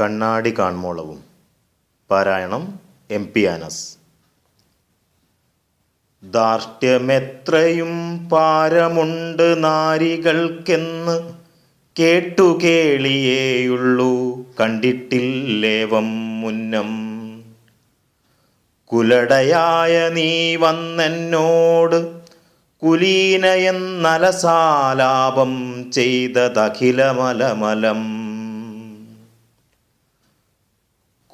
കണ്ണാടി കാൺമോളവും. പാരായണം എം പി ആനസ്. ധാർഷ്ട്യമെത്രയും പാരമുണ്ട് നാരികൾക്കെന്ന് കേട്ടു കേളിയേയുള്ളൂ കണ്ടിട്ടില്ലേവം മുന്നം. കുലടയായ നീ വന്നെന്നോട് കുലീനയെന്നലസാലാപം ചെയ്തതഖിലമലമലം.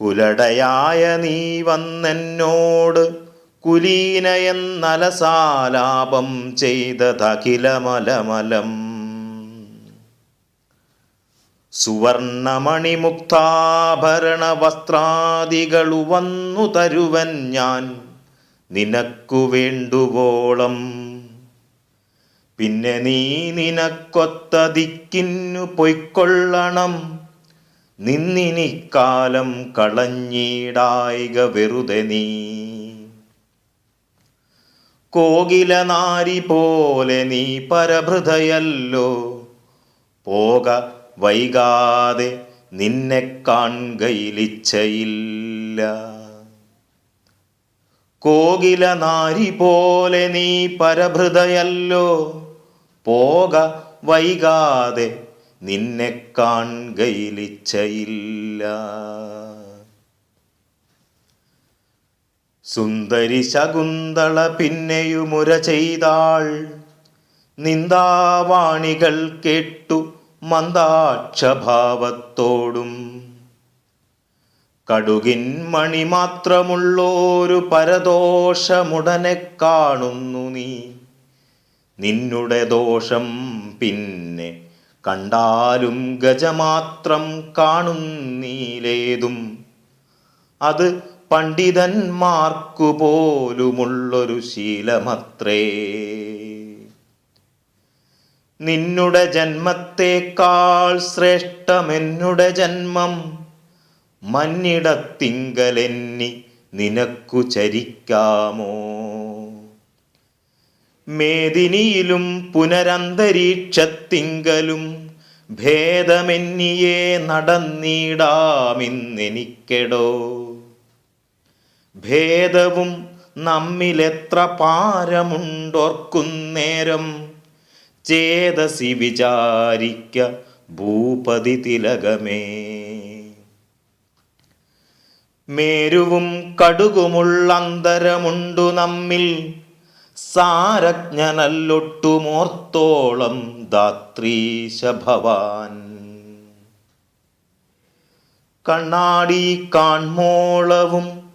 കുലടയായ നീ വന്നെന്നോട് കുലീനയെന്നലസാലാപം ചെയ്തതഖിലമലമലം സുവർണമണിമുക്താഭരണ വസ്ത്രാദികളു വന്നു തരുവൻ ഞാൻ നിനക്കു വേണ്ടുവോളം. പിന്നെ നീ നിനക്കൊത്ത ദിക്കിന്നു പൊയ്ക്കൊള്ളണം. നിന്നിനിക്കാലം കളഞ്ഞീടായിക വെറുതെ നീ. കോകില നാരി പോലെ നീ പരഭൃതയല്ലോ. പോക വൈകാതെ നിന്നെ കാൺകയിലിച്ചയില്ല. കോകില നാരി പോലെ നീ പരഭൃതയല്ലോ. പോക വൈകാതെ നിന്നെ കാൺകയിലിച്ചയില്ല സുന്ദരി ശകുന്തള പിന്നെയുമുര ചെയ്താൾ. നിന്ദാവാണികൾ കേട്ടു മന്ദാക്ഷഭാവത്തോടും. കടുകിൻ മണി മാത്രമുള്ളോരു പരദോഷമുടനെ കാണുന്നു നീ. നിന്നുടെ ദോഷം പിന്നെ കണ്ടാലും ഗജമാത്രം കാണുന്നീലേതും അത് പണ്ഡിതന്മാർക്കു പോലുമുള്ളൊരു ശീലമത്രേ. നിന്നുടെ ജന്മത്തേക്കാൾ ശ്രേഷ്ഠമെന്നുടെ ജന്മം മന്നിടത്തിങ്കലെന്നി നിനക്കു ചരിക്കാമോ? മേദിനിയിലും പുനരന്തരീക്ഷത്തിങ്കലും ഭേദമെന്നിയെ നടന്നിടാമിന്നെനിക്കെടോ. ഭേദവും നമ്മിലെത്ര പാരമുണ്ടോർക്കുന്നേരം ചേതസി വിചാരിക്ക ഭൂപതി തിലകമേ. മേരുവും കടുകുമുള്ള അന്തരമുണ്ടു നമ്മിൽ സാരജ്ഞനല്ലൊട്ടുമോർത്തോളം ദാത്രീശ ഭവാൻ കണ്ണാടി കാൺമോളവും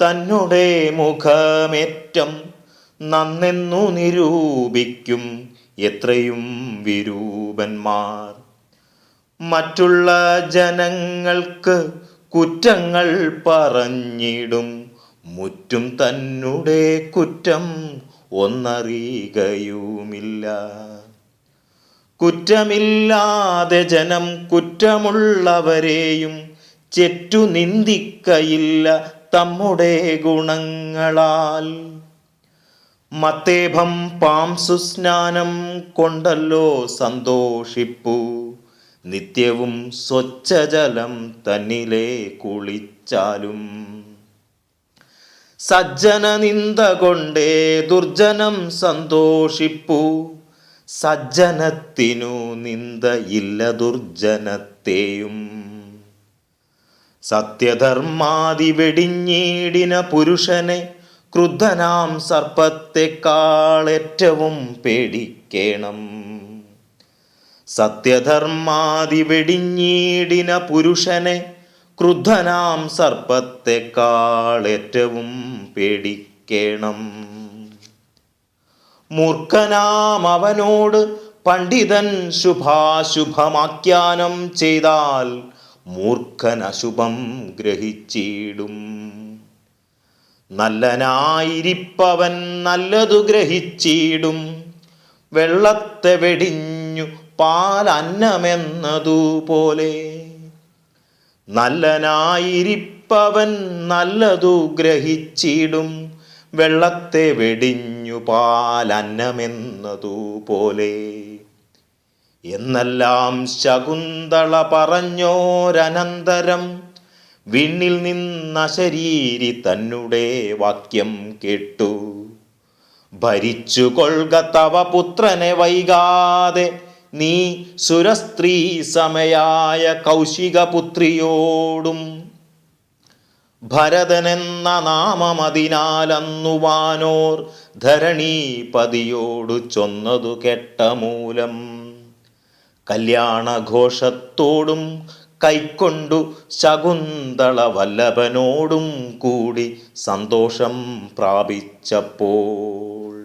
തന്നുടെ മുഖമേറ്റം നന്നെന്നു നിരൂപിക്കും എത്രയും വിരൂപന്മാർ. മറ്റുള്ള ജനങ്ങൾക്ക് കുറ്റങ്ങൾ പറഞ്ഞിടും മുറ്റും തന്നുടെ കുറ്റം ഒന്നറിയുകയുമില്ല. കുറ്റമില്ലാതെ ജനം കുറ്റമുള്ളവരെയും ചെറ്റു നിന്ദിക്കയില്ല തമ്മുടെ ഗുണങ്ങളാൽ. മത്തേഭം പാംസു സ്നാനം കൊണ്ടല്ലോ സന്തോഷിപ്പു. നിത്യവും സ്വച്ഛജലം തന്നിലെ കുളിച്ചാലും. സജ്ജന നിന്ദ കൊണ്ടേ ദുർജനം സന്തോഷിപ്പു. സജ്ജനത്തിനു നിന്ദയില്ല ദുർജനത്തെയും. സത്യധർമാതി വെടിഞ്ഞീടിന പുരുഷനെ ക്രുദ്ധനാം സർപ്പത്തെക്കാൾ ഏറ്റവും പേടിക്കേണം. സത്യധർമാതി വെടിഞ്ഞീടിന പുരുഷനെ ക്രുദ്ധനാം സർപ്പത്തെക്കാൾ ഏറ്റവും പേടിക്കേണം. മൂർഖനാം അവനോട് പണ്ഡിതൻ ശുഭാശുഭമാഖ്യാനം ചെയ്താൽ മൂർഖൻ അശുഭം ഗ്രഹിച്ചിടും. നല്ലനായിരിപ്പവൻ നല്ലതു ഗ്രഹിച്ചിടും. വെള്ളത്തെ വെടിഞ്ഞു പാലന്നമെന്നതുപോലെ നല്ലനായിരിപ്പവൻ നല്ലതു ഗ്രഹിച്ചിടും. വെള്ളത്തെ വെടിഞ്ഞു പാലന്നമെന്നതു പോലെ എന്നെല്ലാം ശകുന്തള പറഞ്ഞോരനന്തരം. വിണ്ണിൽ നിന്ന ശരീരി തന്നെ വാക്യം കേട്ടു. ഭരിച്ചു കൊൽക തവ പുത്രനെ വൈകാതെ നീ സുരസ്ത്രീ സമയായ കൗശികപുത്രിയോടും ഭരതനെന്ന നാമമതിനാലന്നു വാനോർ ധരണീപതിയോടു ചൊന്നതു കെട്ട മൂലം. കല്യാണഘോഷത്തോടും കൈക്കൊണ്ടു ശകുന്തള വല്ലഭനോടും കൂടി സന്തോഷം പ്രാപിച്ചപ്പോൾ